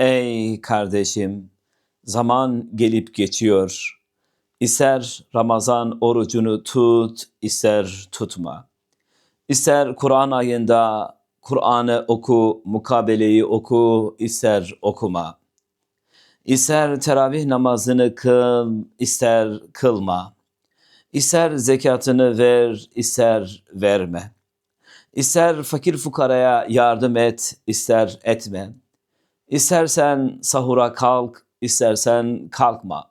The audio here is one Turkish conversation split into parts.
Ey kardeşim, zaman gelip geçiyor. İster Ramazan orucunu tut, ister tutma. İster Kur'an ayında Kur'an'ı oku, mukabeleyi oku, ister okuma. İster teravih namazını kıl, ister kılma. İster zekatını ver, ister verme. İster fakir fukaraya yardım et, ister etme. İstersen sahura kalk, istersen kalkma.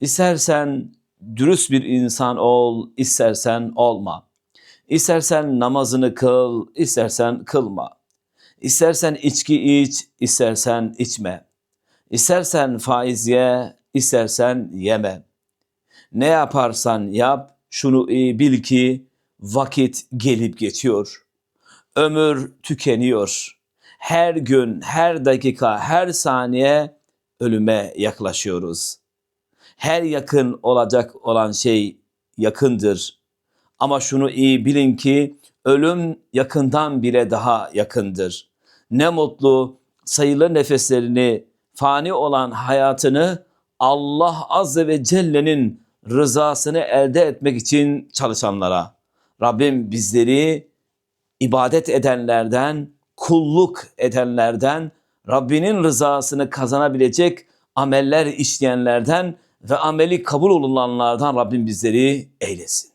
İstersen dürüst bir insan ol, istersen olma. İstersen namazını kıl, istersen kılma. İstersen içki iç, istersen içme. İstersen faiz ye, istersen yeme. Ne yaparsan yap, şunu iyi bil ki vakit gelip geçiyor. Ömür tükeniyor. Her gün, her dakika, her saniye ölüme yaklaşıyoruz. Her yakın olacak olan şey yakındır. Ama şunu iyi bilin ki ölüm yakından bile daha yakındır. Ne mutlu sayılı nefeslerini, fani olan hayatını Allah Azze ve Celle'nin rızasını elde etmek için çalışanlara. Rabbim bizleri ibadet edenlerden, kulluk edenlerden, Rabbinin rızasını kazanabilecek ameller işleyenlerden ve ameli kabul olunanlardan Rabbim bizleri eylesin.